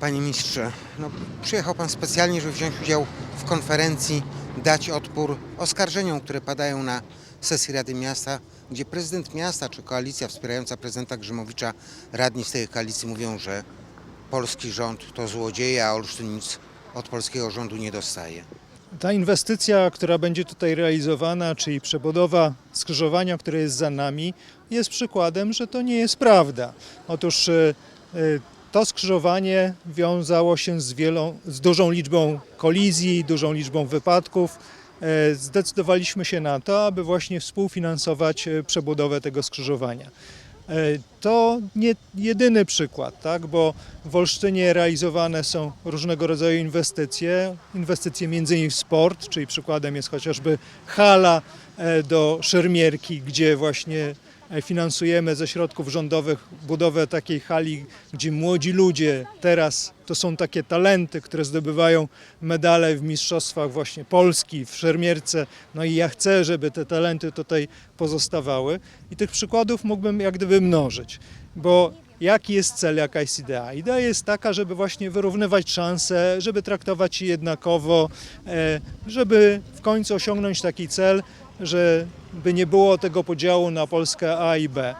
Panie ministrze, no, przyjechał pan specjalnie, żeby wziąć udział w konferencji, dać odpór oskarżeniom, które padają na sesji Rady Miasta, gdzie prezydent miasta czy koalicja wspierająca prezydenta Grzymowicza, radni z tej koalicji mówią, że polski rząd to złodzieje, a Olsztyn nic od polskiego rządu nie dostaje. Ta inwestycja, która będzie tutaj realizowana, czyli przebudowa skrzyżowania, które jest za nami, jest przykładem, że to nie jest prawda. Otóż e, e, to skrzyżowanie wiązało się z, wielą, z dużą liczbą kolizji, dużą liczbą wypadków. E, Zdecydowaliśmy się na to, aby właśnie współfinansować e, przebudowę tego skrzyżowania. E, To nie jedyny przykład, tak? bo w Olsztynie realizowane są różnego rodzaju inwestycje, inwestycje między innymi w sport, czyli przykładem jest chociażby hala do szermierki, gdzie właśnie finansujemy ze środków rządowych budowę takiej hali, gdzie młodzi ludzie teraz to są takie talenty, które zdobywają medale w mistrzostwach właśnie Polski w szermierce. No i ja chcę, żeby te talenty tutaj pozostawały i tych przykładów mógłbym jak gdyby mnożyć, bo jaki jest cel, jaka jest idea? Idea jest taka, żeby właśnie wyrównywać szanse, żeby traktować je jednakowo, e, żeby w końcu osiągnąć taki cel, żeby nie było tego podziału na Polskę A i B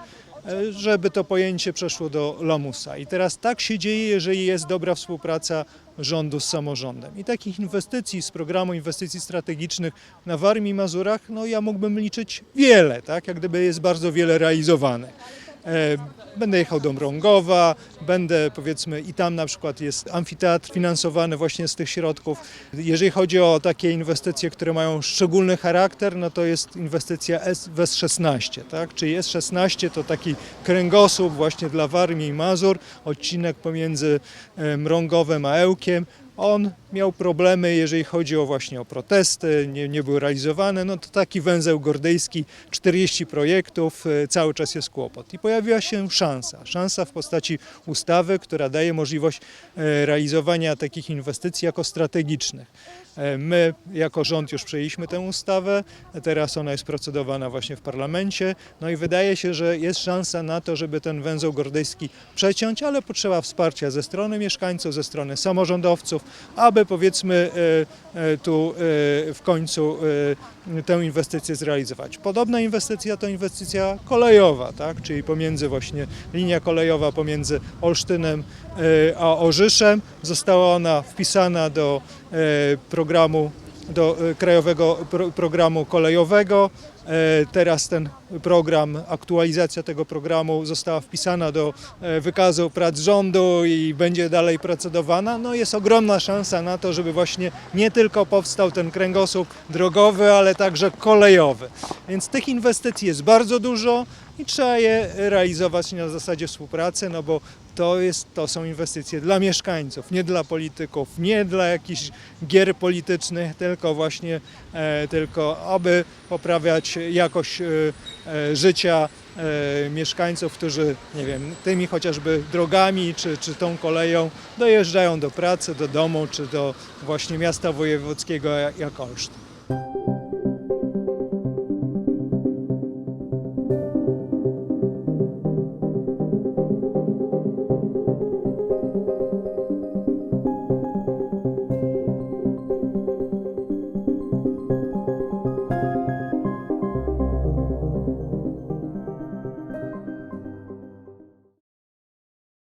e, żeby to pojęcie przeszło do lamusa. I teraz tak się dzieje, jeżeli jest dobra współpraca rządu z samorządem. I takich inwestycji z programu inwestycji strategicznych na Warmii i Mazurach, no ja mógłbym liczyć wiele, tak? Jak gdyby jest bardzo wiele realizowane. E, Będę jechał do Mrągowa, będę powiedzmy i tam na przykład jest amfiteatr finansowany właśnie z tych środków. Jeżeli chodzi o takie inwestycje, które mają szczególny charakter, no to jest inwestycja S, w S16, tak? Czyli S16 to taki kręgosłup właśnie dla Warmii i Mazur, odcinek pomiędzy Mrągowem a Ełkiem. On miał problemy, jeżeli chodzi o właśnie o protesty, nie, nie były realizowane. No to taki węzeł gordyjski, 40 projektów, e, cały czas jest kłopot. I pojawiła się szansa, szansa w postaci ustawy, która daje możliwość e, realizowania takich inwestycji jako strategicznych. E, My jako rząd już przejęliśmy tę ustawę, teraz ona jest procedowana właśnie w parlamencie, no i wydaje się, że jest szansa na to, żeby ten węzeł gordyjski przeciąć, ale potrzeba wsparcia ze strony mieszkańców, ze strony samorządowców, aby powiedzmy e, e, tu e, w końcu tę inwestycję zrealizować. Podobna inwestycja to inwestycja kolejowa, tak? czyli pomiędzy właśnie linia kolejowa pomiędzy Olsztynem a Orzyszem. Została ona wpisana do programu do e, krajowego pro, programu kolejowego. E, Teraz ten program, aktualizacja tego programu została wpisana do e, wykazu prac rządu i będzie dalej procedowana. No jest ogromna szansa na to, żeby właśnie nie tylko powstał ten kręgosłup drogowy, ale także kolejowy. Więc tych inwestycji jest bardzo dużo i trzeba je realizować na zasadzie współpracy, no bo to, jest, to są inwestycje dla mieszkańców, nie dla polityków, nie dla jakichś gier politycznych, tylko właśnie e, tylko aby poprawiać jakość e, e, życia e, mieszkańców, którzy, nie wiem, tymi chociażby drogami czy, czy tą koleją dojeżdżają do pracy, do domu, czy do właśnie miasta wojewódzkiego jak Olsztyn.